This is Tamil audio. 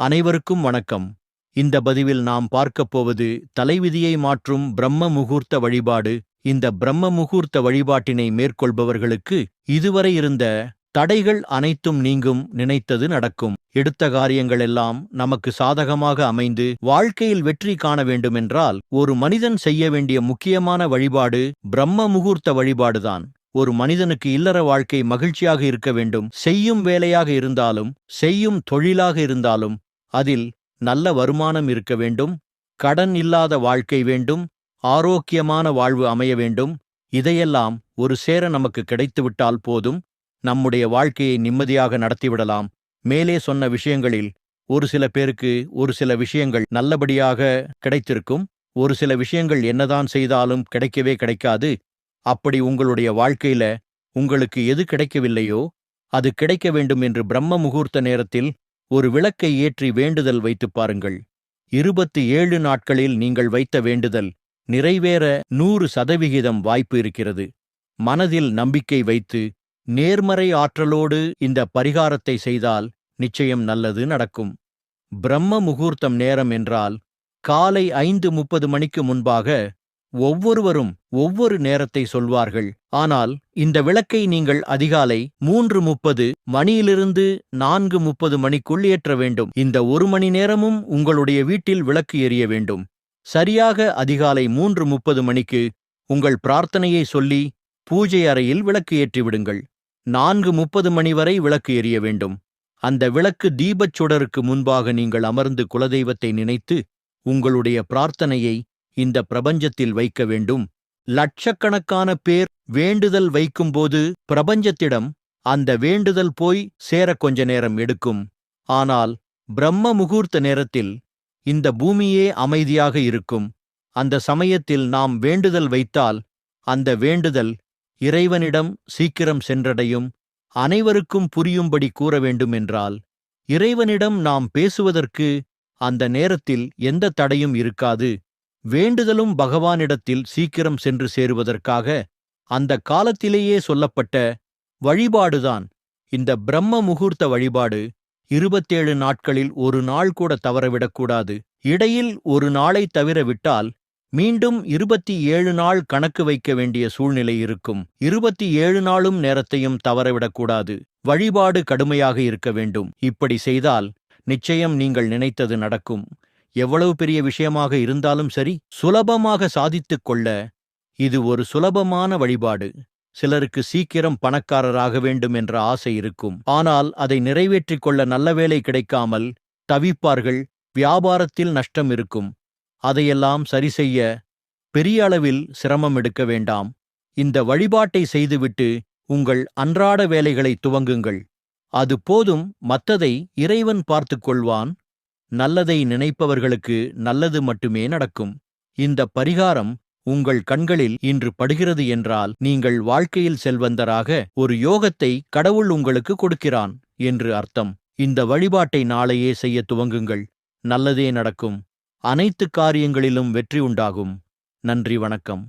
அனைவருக்கும் வணக்கம். இந்த பதிவில் நாம் பார்க்கப் போவது தலைவிதியை மாற்றும் பிரம்ம முகூர்த்த வழிபாடு. இந்த பிரம்ம முகூர்த்த வழிபாட்டினை மேற்கொள்பவர்களுக்கு இதுவரை இருந்த தடைகள் அனைத்தும் நீங்கும் நினைத்தது நடக்கும். எடுத்த காரியங்களெல்லாம் நமக்கு சாதகமாக அமைந்து வாழ்க்கையில் வெற்றி காண வேண்டுமென்றால் ஒரு மனிதன் செய்ய வேண்டிய முக்கியமான வழிபாடு பிரம்ம முகூர்த்த வழிபாடுதான். ஒரு மனிதனுக்கு இல்லற வாழ்க்கை மகிழ்ச்சியாக இருக்க வேண்டும். செய்யும் வேலையாக இருந்தாலும் செய்யும் தொழிலாக இருந்தாலும் அதில் நல்ல வருமானம் இருக்க வேண்டும் கடன் இல்லாத வாழ்க்கை வேண்டும் ஆரோக்கியமான வாழ்வு அமைய வேண்டும். இதையெல்லாம் ஒரு சேர நமக்கு கிடைத்துவிட்டால் போதும் நம்முடைய வாழ்க்கையை நிம்மதியாக நடத்திவிடலாம் மேலே சொன்ன விஷயங்களில் ஒரு சில பேருக்கு ஒரு சில விஷயங்கள் நல்லபடியாக கிடைத்திருக்கும் ஒரு சில விஷயங்கள் என்னதான் செய்தாலும் கிடைக்கவே கிடைக்காது. அப்படி உங்களுடைய வாழ்க்கையில உங்களுக்கு எது கிடைக்கவில்லையோ அது கிடைக்க வேண்டும் என்று பிரம்ம முகூர்த்த நேரத்தில் ஒரு விளக்கை ஏற்றி வேண்டுதல் வைத்துப் பாருங்கள். இருபத்தி ஏழு நாட்களில் நீங்கள் வைத்த வேண்டுதல் நிறைவேற நூறு சதவிகிதம் வாய்ப்பு இருக்கிறது. மனதில் நம்பிக்கை வைத்து நேர்மறை ஆற்றலோடு இந்த பரிகாரத்தை செய்தால் நிச்சயம் நல்லது நடக்கும். பிரம்ம முகூர்த்தம் நேரம் என்றால் காலை ஐந்து முப்பது மணிக்கு முன்பாக ஒவ்வொருவரும் ஒவ்வொரு நேரத்தை சொல்வார்கள். ஆனால் இந்த விளக்கை நீங்கள் அதிகாலை மூன்று முப்பது மணியிலிருந்து நான்கு முப்பது மணிக்குள் ஏற்ற வேண்டும். இந்த ஒரு மணி நேரமும் உங்களுடைய வீட்டில் விளக்கு எரிய வேண்டும். சரியாக அதிகாலை மூன்று முப்பது மணிக்கு உங்கள் பிரார்த்தனையை சொல்லி பூஜை அறையில் விளக்கு ஏற்றிவிடுங்கள் நான்கு முப்பது மணி வரை விளக்கு எரிய வேண்டும். அந்த விளக்கு தீபச் சுடருக்கு முன்பாக நீங்கள் அமர்ந்து குலதெய்வத்தை நினைத்து உங்களுடைய பிரார்த்தனையை இந்த பிரபஞ்சத்தில் வைக்க வேண்டும். லட்சக்கணக்கான பேர் வேண்டுதல் வைக்கும்போது பிரபஞ்சத்திடம் அந்த வேண்டுதல் போய் சேர கொஞ்ச நேரம் எடுக்கும். ஆனால் பிரம்ம முகூர்த்த நேரத்தில் இந்த பூமியே அமைதியாக இருக்கும். அந்த சமயத்தில் நாம் வேண்டுதல் வைத்தால் அந்த வேண்டுதல் இறைவனிடம் சீக்கிரம் சென்றடையும். அனைவருக்கும் புரியும்படி கூற வேண்டுமென்றால் இறைவனிடம் நாம் பேசுவதற்கு அந்த நேரத்தில் எந்த தடையும் இருக்காது. வேண்டுதலும் பகவானிடத்தில் சீக்கிரம் சென்று சேருவதற்காக அந்த காலத்திலேயே சொல்லப்பட்ட வழிபாடுதான். இந்த பிரம்ம முகூர்த்த வழிபாடு இருபத்தேழு நாட்களில் ஒரு நாள் கூட தவறவிடக்கூடாது இடையில் ஒரு நாளை தவிர விட்டால் மீண்டும் இருபத்தி ஏழு நாள் கணக்கு வைக்க வேண்டிய சூழ்நிலை இருக்கும். இருபத்தி ஏழு நாளும் நேரத்தையும் தவறவிடக்கூடாது வழிபாடு கடுமையாக இருக்க வேண்டும். இப்படி செய்தால் நிச்சயம் நீங்கள் நினைத்தது நடக்கும். எவ்வளவு பெரிய விஷயமாக இருந்தாலும் சரி சுலபமாக சாதித்துக் கொள்ள இது ஒரு சுலபமான வழிபாடு. சிலருக்கு சீக்கிரம் பணக்காரராக வேண்டும் என்ற ஆசை இருக்கும். ஆனால் அதை நிறைவேற்றிக் கொள்ள நல்ல வேலை கிடைக்காமல் தவிப்பார்கள் வியாபாரத்தில் நஷ்டம் இருக்கும். அதையெல்லாம் சரி செய்ய பெரிய அளவில் சிரமம் எடுக்க வேண்டாம். இந்த வழிபாட்டை செய்துவிட்டு உங்கள் அன்றாட வேலைகளை துவங்குங்கள். அது போதும் மத்ததை இறைவன் பார்த்துக் கொள்வான். நல்லதை நினைப்பவர்களுக்கு நல்லது மட்டுமே நடக்கும். இந்த பரிகாரம் உங்கள் கண்களில் இன்று படுகிறது என்றால் நீங்கள் வாழ்க்கையில் செல்வந்தராக ஒரு யோகத்தை கடவுள் உங்களுக்கு கொடுக்கிறான் என்று அர்த்தம். இந்த வழிபாட்டை நாளையே செய்ய துவங்குங்கள். நல்லதே நடக்கும். அனைத்து காரியங்களிலும் வெற்றி உண்டாகும். நன்றி வணக்கம்.